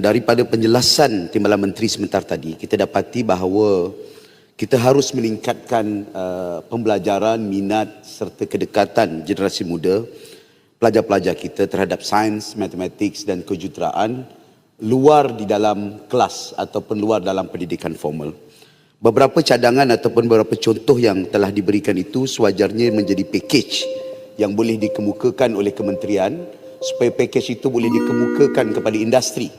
Daripada penjelasan Timbalan Menteri sebentar tadi, kita dapati bahawa kita harus meningkatkan uh, pembelajaran, minat serta kedekatan generasi muda pelajar-pelajar kita terhadap sains, matematik dan kejuruteraan luar di dalam kelas ataupun luar dalam pendidikan formal. Beberapa cadangan ataupun beberapa contoh yang telah diberikan itu sewajarnya menjadi package yang boleh dikemukakan oleh kementerian supaya package itu boleh dikemukakan kepada industri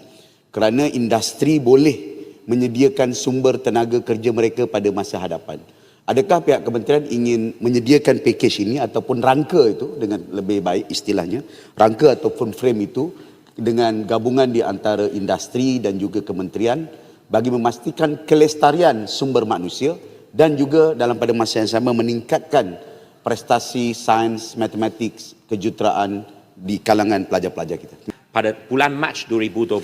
kerana industri boleh menyediakan sumber tenaga kerja mereka pada masa hadapan. Adakah pihak kementerian ingin menyediakan package ini ataupun rangka itu dengan lebih baik istilahnya, rangka ataupun frame itu dengan gabungan di antara industri dan juga kementerian bagi memastikan kelestarian sumber manusia dan juga dalam pada masa yang sama meningkatkan prestasi sains, matematik, kejuruteraan di kalangan pelajar-pelajar kita pada bulan Mac 2025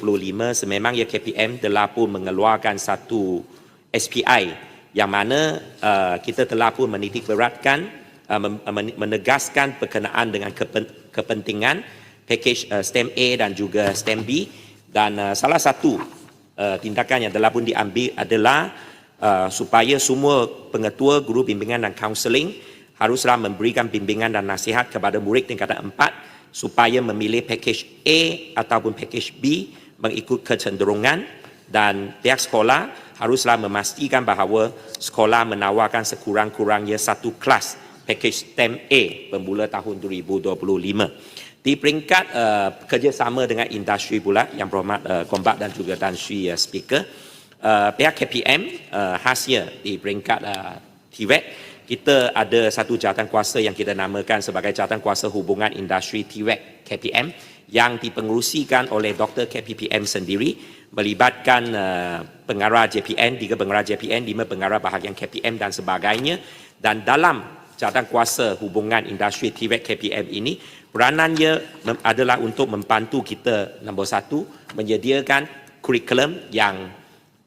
sememangnya KPM telah pun mengeluarkan satu SPI yang mana uh, kita telah pun menitik beratkan uh, menegaskan berkenaan dengan kepentingan package uh, STEM A dan juga STEM B. Dan uh, salah satu uh, tindakan yang telah pun diambil adalah uh, supaya semua pengetua guru bimbingan dan kaunseling haruslah memberikan bimbingan dan nasihat kepada murid tingkatan 4 supaya memilih package A ataupun package B mengikut kecenderungan dan pihak sekolah haruslah memastikan bahawa sekolah menawarkan sekurang-kurangnya satu kelas package STEM A bermula tahun 2025. Di peringkat uh, kerjasama dengan industri pula yang berhormat uh, Kombat dan juga Tan Sri uh, Speaker, uh, pihak KPM uh, khasnya di peringkat uh, TVET kita ada satu jawatan kuasa yang kita namakan sebagai jawatan kuasa hubungan industri TWEC KPM yang dipengerusikan oleh Dr. KPPM sendiri melibatkan uh, pengarah JPN, tiga pengarah JPN, lima pengarah bahagian KPM dan sebagainya dan dalam jawatan kuasa hubungan industri TWEC KPM ini peranannya adalah untuk membantu kita nombor satu menyediakan kurikulum yang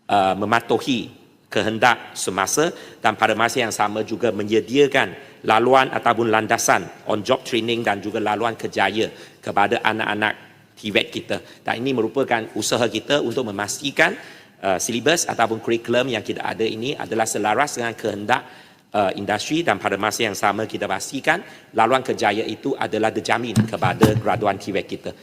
uh, mematuhi kehendak semasa dan pada masa yang sama juga menyediakan laluan ataupun landasan on job training dan juga laluan kejaya kepada anak-anak TVET kita. Dan ini merupakan usaha kita untuk memastikan uh, silibus ataupun kurikulum yang kita ada ini adalah selaras dengan kehendak uh, industri dan pada masa yang sama kita pastikan laluan kejaya itu adalah dijamin kepada graduan TVET kita.